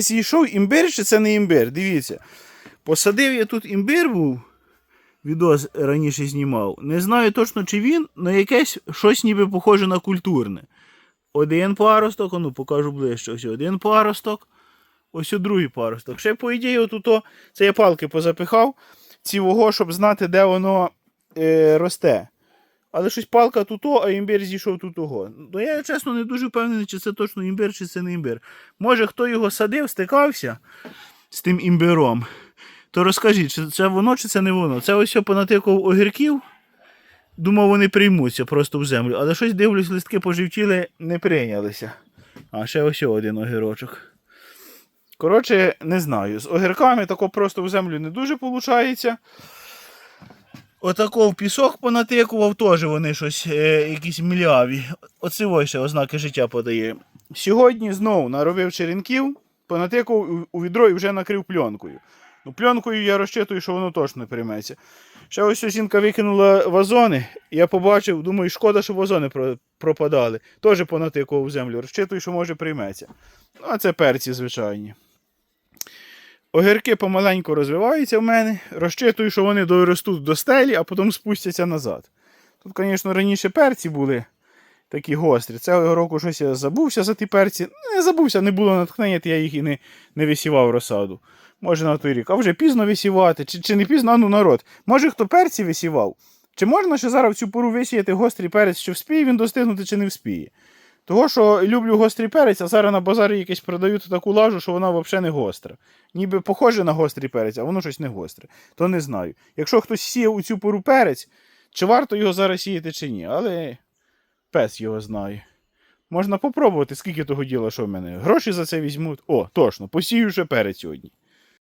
Зійшов імбир чи це не імбир? Дивіться. Посадив я тут імбир був, відос раніше знімав. Не знаю точно, чи він, але якесь щось ніби похоже на культурне. Один паросток, ну покажу ближче. Ось один паросток. Ось другий паросток. Ще, по ідеї, отут, це я палки позапихав, цівого, щоб знати, де воно е, росте. Але щось палка тут, а імбир зійшов тут. того. Ну я чесно не дуже впевнений, чи це точно імбир, чи це не імбир. Може, хто його садив, стикався з тим імбиром, то розкажіть, чи це воно, чи це не воно. Це ось понатикав огірків. Думав, вони приймуться просто в землю. Але щось дивлюсь, листки поживтіли, не прийнялися. А ще ось один огірочок. Коротше, не знаю. З огірками тако просто в землю не дуже виходить. Отако в пісок понатикував, теж вони щось е, якісь мляві. Оце ось ще ознаки життя подає. Сьогодні знову наробив черенків, понатикав у- відро і вже накрив пленкою. Ну, пленкою я розчитую, що воно точно прийметься. Ще ось жінка викинула вазони, я побачив, думаю, шкода, що вазони пропадали. Теж понатикував землю. Розчитую, що може прийметься. Ну, а це перці звичайні. Огірки помаленьку розвиваються в мене. Розчитую, що вони доростуть до стелі, а потім спустяться назад. Тут, звісно, раніше перці були такі гострі. Цього року щось я забувся за ті перці. Не забувся, не було натхнення, то я їх і не, не висівав розсаду. Може на той рік. А вже пізно висівати, чи, чи не пізно, ну народ. Може хто перці висівав? Чи можна ще зараз в цю пору висіяти гострий перець, чи вспіє він достигнути, чи не вспіє? Того, що люблю гострий перець, а зараз на базарі якесь продають таку лажу, що вона взагалі не гостра. Ніби похоже на гострий перець, а воно щось не гостре. То не знаю. Якщо хтось сіяв у цю пору перець, чи варто його зараз сіяти, чи ні, але пес його знає. Можна попробувати, скільки того діла, що в мене. Гроші за це візьмуть. О, точно, посію вже перець сьогодні.